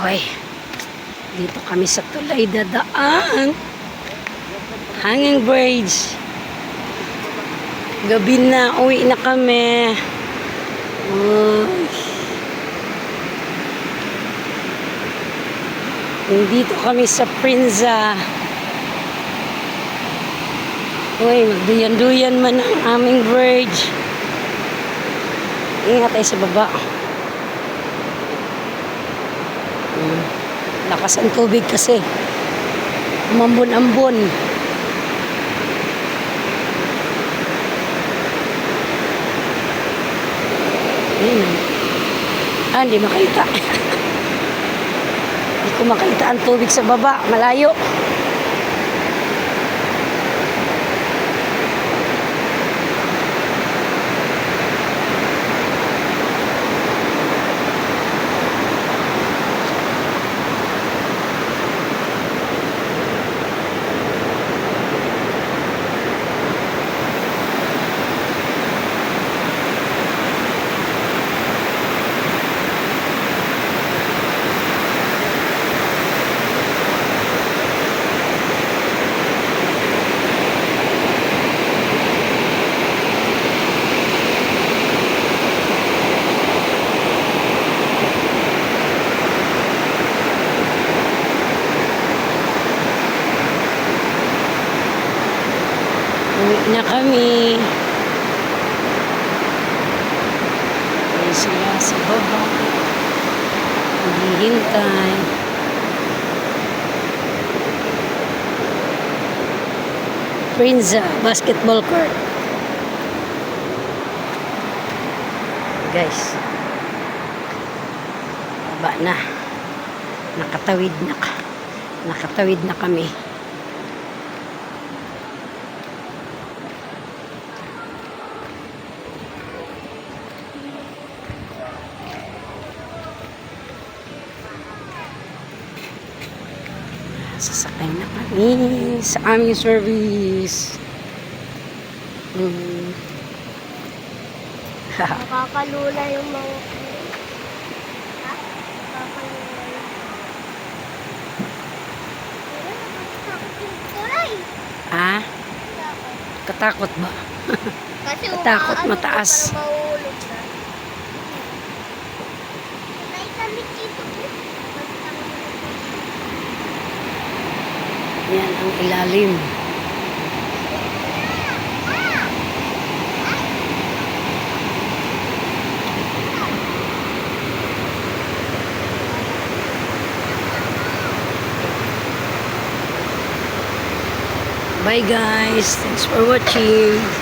Okay. Dito kami sa tulay dadaan. Hanging Bridge. Gabi na, uwi na kami. Uy. Nandito kami sa Prinza. Uy, magduyan-duyan man ang aming bridge. Ingat tayo sa baba. Lakas ang tubig kasi. Umambon-ambon. Ayun. Ah, hindi makita. Hindi ko makita ang tubig sa baba. Malayo. Uwi na kami. Ay sila sa baba. Naghihintay. Prinza Basketball Court. Guys. Baba na. Nakatawid na ka. Nakatawid na kami. Sasakay na kami sa aming service. Mm. Nakakalula yung mga... Ah, katakot ba? Kasi Katakot, mataas parang mahulog na. Naitamit dito. Yan ang ilalim. Bye guys. Thanks for watching.